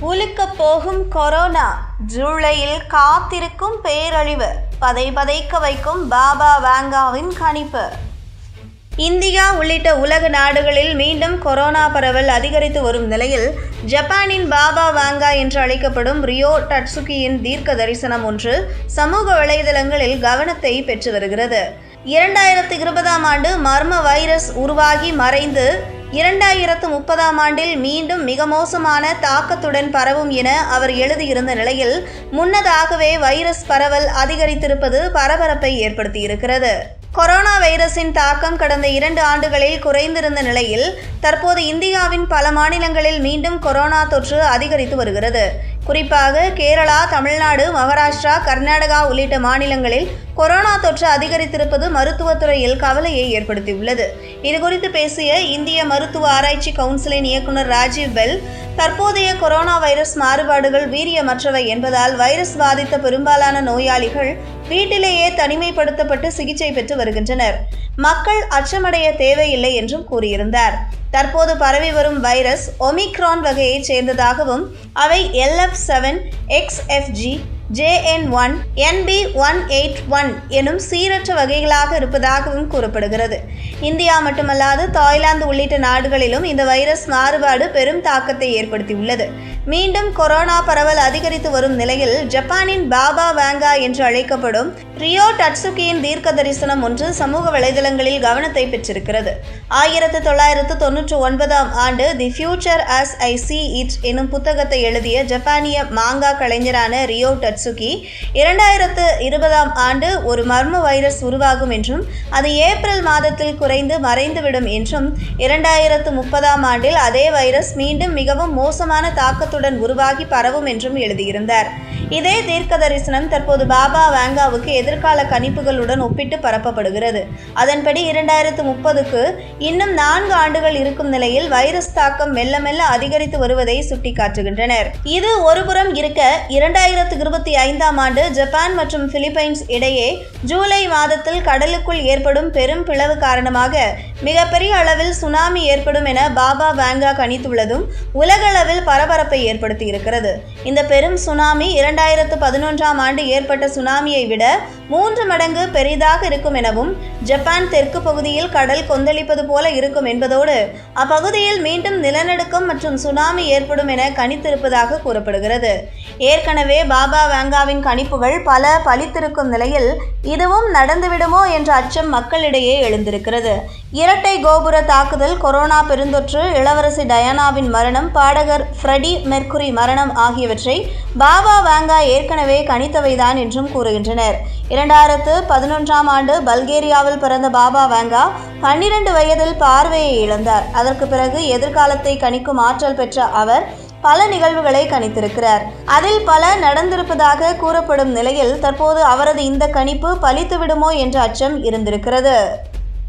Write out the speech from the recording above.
உலுக்கப் போகும் கொரோனா. ஜூலையில் காத்திருக்கும் பேரழிவு. பதை பதைக்க வைக்கும் பாபா வாங்காவின் கணிப்பு. இந்தியா உள்ளிட்ட உலக நாடுகளில் மீண்டும் கொரோனா பரவல் அதிகரித்து வரும் நிலையில் ஜப்பானின் பாபா வாங்கா என்று அழைக்கப்படும் ரியோ டட்சுகியின் தீர்க்க தரிசனம் ஒன்று சமூக வலைதளங்களில் கவனத்தை பெற்று வருகிறது. இரண்டாயிரத்தி இருபதாம் ஆண்டு மர்ம வைரஸ் உருவாகி மறைந்து இரண்டாயிரத்து முப்பதாம் ஆண்டில் மீண்டும் மிக மோசமான தாக்கத்துடன் பரவும் என அவர் எழுதியிருந்த நிலையில் முன்னதாகவே வைரஸ் பரவல் அதிகரித்திருப்பது பரபரப்பை ஏற்படுத்தியிருக்கிறது. கொரோனா வைரஸின் தாக்கம் கடந்த இரண்டு ஆண்டுகளில் குறைந்திருந்த நிலையில் தற்போது இந்தியாவின் பல மாநிலங்களில் மீண்டும் கொரோனா தொற்று அதிகரித்து வருகிறது. குறிப்பாக கேரளா தமிழ்நாடு மகாராஷ்டிரா கர்நாடகா உள்ளிட்ட மாநிலங்களில் கொரோனா தொற்று அதிகரித்திருப்பது மருத்துவத்துறையில் கவலையை ஏற்படுத்தியுள்ளது. இதுகுறித்து பேசிய இந்திய மருத்துவ ஆராய்ச்சி கவுன்சிலின் இயக்குநர் ராஜீவ் பெல் தற்போதைய கொரோனா வைரஸ் மாறுபாடுகள் வீரியமற்றவை என்பதால் வைரஸ் பாதித்த பெரும்பாலான நோயாளிகள் வீட்டிலேயே தனிமைப்படுத்தப்பட்டு சிகிச்சை பெற்று வருகின்றனர். மக்கள் அச்சமடைய தேவையில்லை என்றும் கூறியிருந்தார். தற்போது பரவி வரும் வைரஸ் ஒமிக்ரான் வகையைச் சேர்ந்ததாகவும் அவை LF seven XFG JN one NB one eight one எனும் சீரற்ற வகைகளாக இருப்பதாகவும் கூறப்படுகிறது. இந்தியா மட்டுமல்லாது தாய்லாந்து உள்ளிட்ட நாடுகளிலும் இந்த வைரஸ் மாறுபாடு பெரும் தாக்கத்தை ஏற்படுத்தியுள்ளது. மீண்டும் கொரோனா பரவல் அதிகரித்து வரும் நிலையில் ஜப்பானின் பாபா வேங்கா என்று அழைக்கப்படும் ரியோ டட்சுகியின் தீர்க்க தரிசனம் ஒன்று சமூக வலைதளங்களில் கவனத்தை பெற்றிருக்கிறது. ஆயிரத்து தொள்ளாயிரத்து தொன்னூற்றி ஒன்பதாம் ஆண்டு the future as I see it எனும் புத்தகத்தை எழுதிய ஜப்பானிய மாங்கா கலைஞரான ரியோ டட்சுகி இரண்டாயிரத்து இருபதாம் ஆண்டு ஒரு மர்ம வைரஸ் உருவாகும் என்றும் அது ஏப்ரல் மாதத்தில் குறைந்து மறைந்துவிடும் என்றும் இரண்டாயிரத்து முப்பதாம் ஆண்டில் அதே வைரஸ் மீண்டும் மிகவும் மோசமான தாக்கத்துடன் உருவாகி பரவும் என்றும் எழுதியிருந்தார். இதே தீர்க்க தரிசனம் தற்போது பாபா வேங்காவுக்கு எதிர்கால கணிப்புகளுடன் ஒப்பிட்டு பரப்பப்படுகிறது. அதன்படி இரண்டாயிரத்து முப்பதுக்கு இன்னும் நான்கு ஆண்டுகள் இருக்கும் நிலையில் வைரஸ் தாக்கம் மெல்ல மெல்ல அதிகரித்து வருவதை சுட்டிக்காட்டுகின்றனர். இது ஒருபுறம் இருக்க இரண்டாயிரத்து இருபத்தி ஐந்தாம் ஆண்டு ஜப்பான் மற்றும் பிலிப்பைன்ஸ் இடையே ஜூலை மாதத்தில் கடலுக்குள் ஏற்படும் பெரும் பிளவு காரணமாக மிகப்பெரிய அளவில் சுனாமி ஏற்படும் என பாபா வேங்கா கணித்துள்ளதும் உலகளவில் பரபரப்பை ஏற்படுத்தியிருக்கிறது. இந்த பெரும் சுனாமி இரண்டு இரண்டாயிரத்து பதினொன்றாம் ஆண்டு ஏற்பட்ட சுனாமியை விட மூன்று மடங்கு பெரிதாக இருக்கும் எனவும் ஜப்பான் தெற்கு பகுதியில் கடல் கொந்தளிப்பது போல இருக்கும் என்பதோடு அப்பகுதியில் மீண்டும் நிலநடுக்கம் மற்றும் சுனாமி ஏற்படும் என கணித்திருப்பதாக கூறப்படுகிறது. ஏற்கனவே பாபா வேங்காவின் கணிப்புகள் பல பலித்திருக்கும் நிலையில் இதுவும் நடந்துவிடுமோ என்ற அச்சம் மக்களிடையே எழுந்திருக்கிறது. இரட்டை கோபுர தாக்குதல் கொரோனா பெருந்தொற்று இளவரசி டயானாவின் மரணம் பாடகர் ஃப்ரெடி மெர்க்குரி மரணம் ஆகியவற்றை பாபா வேங்கா ஏற்கனவே கணித்தவைதான் என்றும் கூறுகின்றனர். இரண்டாயிரத்து பதினொன்றாம் ஆண்டு பல்கேரியாவில் பிறந்த பாபா வேங்கா பன்னிரண்டு வயதில் பார்வையை இழந்தார். அதற்கு பிறகு எதிர்காலத்தை கணிக்கும் ஆற்றல் பெற்ற அவர் பல நிகழ்வுகளை கணித்திருக்கிறார். அதில் பல நடந்திருப்பதாக கூறப்படும் நிலையில் தற்போது அவரது இந்த கணிப்பு பலித்துவிடுமோ என்ற அச்சம் இருந்திருக்கிறது.